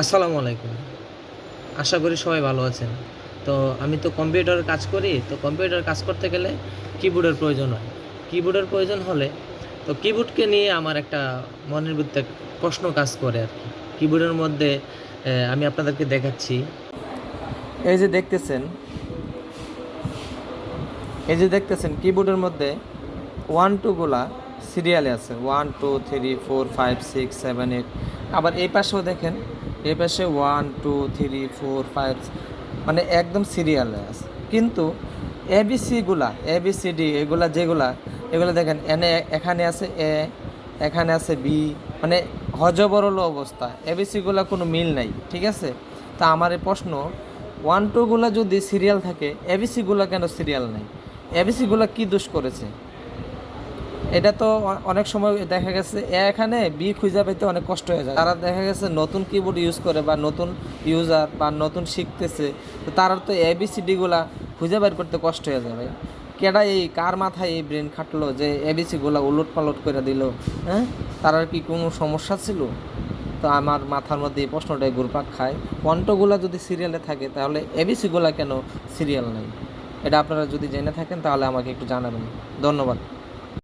আসসালামু আলাইকুম। আশা করি সবাই ভালো আছেন। তো আমি তো কম্পিউটারের কাজ করি, তো কম্পিউটার কাজ করতে গেলে কিবোর্ডের প্রয়োজন হয়। কিবোর্ডের প্রয়োজন হলে তো কিবোর্ডকে নিয়ে আমার একটা মনের ভিতরে প্রশ্ন কাজ করে আর কি। কিবোর্ডের মধ্যে আমি আপনাদেরকে দেখাচ্ছি। এই যে দেখতেছেন, এই যে দেখতেছেন কিবোর্ডের মধ্যে ওয়ান টুগুলা সিরিয়ালে আছে। One two three four five six seven eight আবার এই পাশেও দেখেন এই পাশে one two three four five মানে একদম সিরিয়ালে আছে। কিন্তু এবিসিগুলা এবিসিডি এগুলা যেগুলা, এগুলো দেখেন, এনে, এখানে আছে এ এখানে আছে বি মানে হজবরল অবস্থা। এবিসিগুলা কোনো মিল নাই, ঠিক আছে? তা আমার এই প্রশ্ন ওয়ান টুগুলা যদি সিরিয়াল থাকে এবিসিগুলা কেন সিরিয়াল নেই? এবিসিগুলা কি দোষ করেছে? এটা তো অনেক সময় দেখা গেছে এখানে বি খুঁজে পেতে অনেক কষ্ট হয়ে যায়। তারা দেখা গেছে নতুন কিবোর্ড ইউজ করে বা নতুন ইউজার বা নতুন শিখতেছে, তো তারা তো এবিসিডিগুলা খুঁজে বের করতে কষ্ট হয়ে যাবে কেডা এই, কার মাথায় এই ব্রেন খাটলো যে এবিসিগুলা উলট পালট করে দিল হ্যাঁ? তার কি কোনো সমস্যা ছিল? তো আমার মাথার মধ্যে এই প্রশ্নটাই ঘুরপাক খায়। পন্টগুলা যদি সিরিয়ালে থাকে, তাহলে এবিসিগুলা কেন সিরিয়াল নেই? এটা আপনারা যদি জেনে থাকেন, তাহলে আমাকে একটু জানাবেন। ধন্যবাদ।